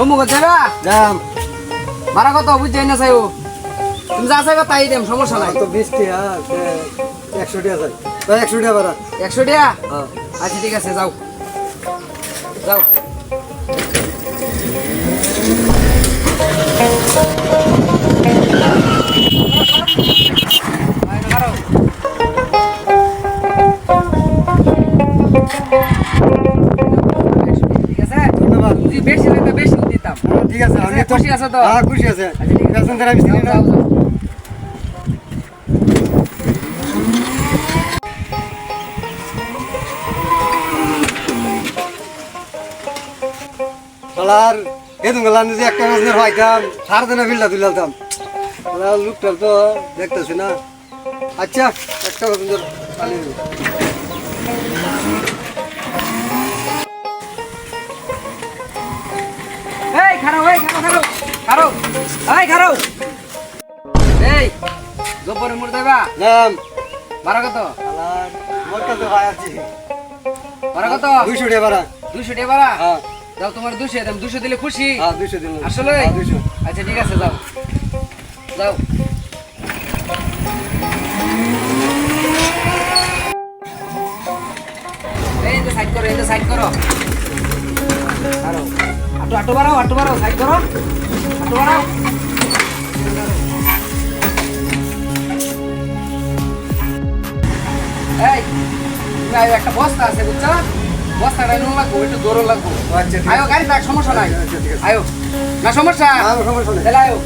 সম্মুখ যাবা যাম। ভাড়া কত বুঝছেন না চাইও তুমি যা চাইবা তাই দেম সমস্যা নাই। তো বিশ টাকা একশো টাকা চাই। তাই একশো টাকা ভাড়া একশো টাকা হ্যাঁ আচ্ছা ঠিক আছে যাও। যাও। ঠিক বেশি নিতে বেশি দিতাম। হ্যাঁ, ঠিক আছে আমি খুশি আছো তো? হ্যাঁ খুশি আছে। আচ্ছা, ঠিক না। শালার গেলাম যে একটা মাছের পাইতাম সার দিনে ফিল্ডা তুলতাম লুকটার তো দেখতেছি না। আচ্ছা একটা সুন্দর এই খারাপ এই জব্বরে মুড় দেবা? নাম ভাড়া কত? মোর কাছে ভাই আছে। ভাড়া কত? দুইশো টাকা ভাড়া। দুশো টাকা ভাড়া? হ্যাঁ। যাও তোমার দুশো দাম দুশো দিলে খুশি। হ্যাঁ দুইশো দিন আসলে? হ্যাঁ দুইশো। আচ্ছা ঠিক আছে যাও। যাও। এই যে সাইড করো এই যে সাইড করো। আটো আটো বাড়াও আটো বাড়াও সাইড করো আটো বাড়াও এই একটা বস্তা আছে বুঝছ? বস্তাটা নুন লাগবো একটু জোরও লাগবো। আচ্ছা আয়ো গাড়ি থাক সমস্যা নাই। আচ্ছা। আয়ো। না সমস্যা? সমস্যা নেই। আয়ো।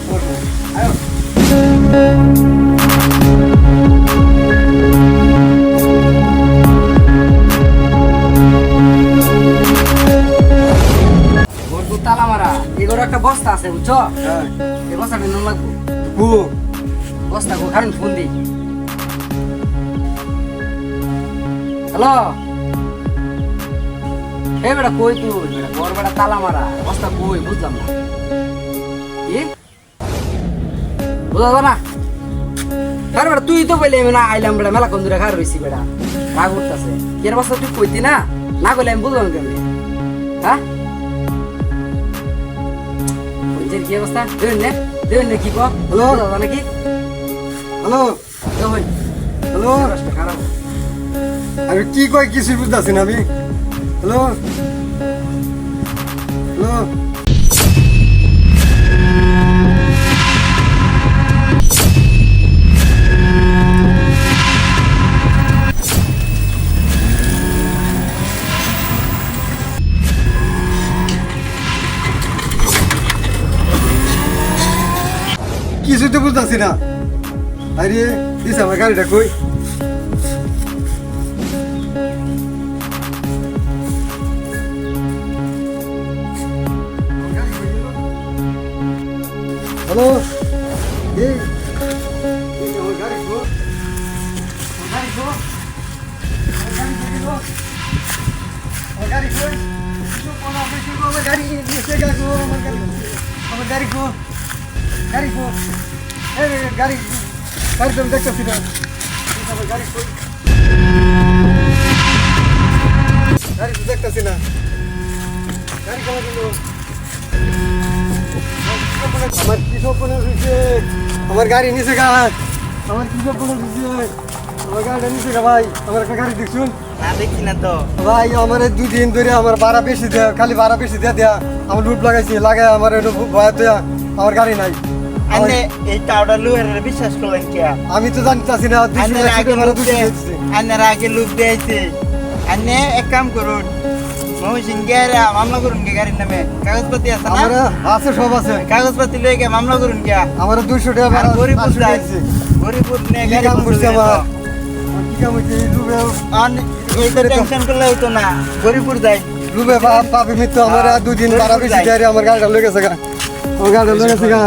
একটা বস্তা আছে বুঝছ? হ্যাঁ। এই বস্তাটা নুন লাগবো বস্তা গো কারণ ফোন দিই হ্যালো? এ বেটা কই তুই? বেটা বড় বেটা তালা মারা বস্তা কই? বুঝলাম না। কি? বুঝা না। কার বেটা তুই তো আমি না আইলাম বেটা মেলা কন্দুরা খার রইছি বেটা। রাগ উঠতেছে। কের বস্তা তুই কইতি না? না কইলে আমি বুঝলাম কেমনি। হ্যাঁ? বলছিস কি অবস্থা? দেবেন না দেবেন না কি কো হ্যালো? দাদা নাকি? হ্যালো? হ্যালো খারাপ। আমি কি কয় কিছু বুঝতেছি না আমি? হ্যালো? হ্যালো? কিছু তো বুঝতেছি না। আরে দিস আমার গাড়িটা কই? হ্যালো? যে আমার গাড়ি গো আমার গাড়ি গো আমার গাড়ি গো গাড়ি গো গাড়ি গাড়ি তুমি দেখতেছি না। গাড়ি গাড়ি তো দেখতেছি না। গাড়ি কেমন দিল আমার কি স্বপ্ন হয়েছে? আমার গাড়ি নিচে গা। আমার কি স্বপ্ন হয়েছে? আমার গাড়িটা নিচে গা ভাই। আমার একটা গাড়ি দেখছুন? দেখছি না তো। ভাই আমার দুদিন ধরে আমার ভাড়া বেশি দেয়া খালি ভাড়া বেশি দেয়া দেয়া। আমার লুট লাগাইছি লাগাই আমার একটু ভয় দেয়া। আমার গাড়ি নাই। আনে এই টাওডা লুহের বিশ্বাস করলেন কে আমি তো জানতেছি না দুশো আন্নের একশো আগে টাকা ভাড়া লুপ দুশো দিয়ে দিয়েছে। আন্নের আগে লুপ দিয়েছে আন্নে এক কাম করুন মহসিন গিয়ে মামলা করুন গে গাড়ির নামে। কাগজপাতি আছে আমার না আছে সব আছে। কাগজপাতি লয়ে গিয়ে মামলা করুন গিয়া। আমার দুশো টাকা আর ভাড়া গরিবপুর পাঁচশো যায় দিয়েছে। গরিবপুর নিয়ে কি গাড়ি কাম বসে করছে দিয়েছে। আমার আমার কি কাম হয়েছে এই আন- এই তো টেনশন করলে হইতো না। গরিবপুর যাই লুবে পাপি মিত্র আমার দুদিন ভাড়া বেশি আমার গাড়িটা গা। আমার গাড়িটা লেগেছে গা।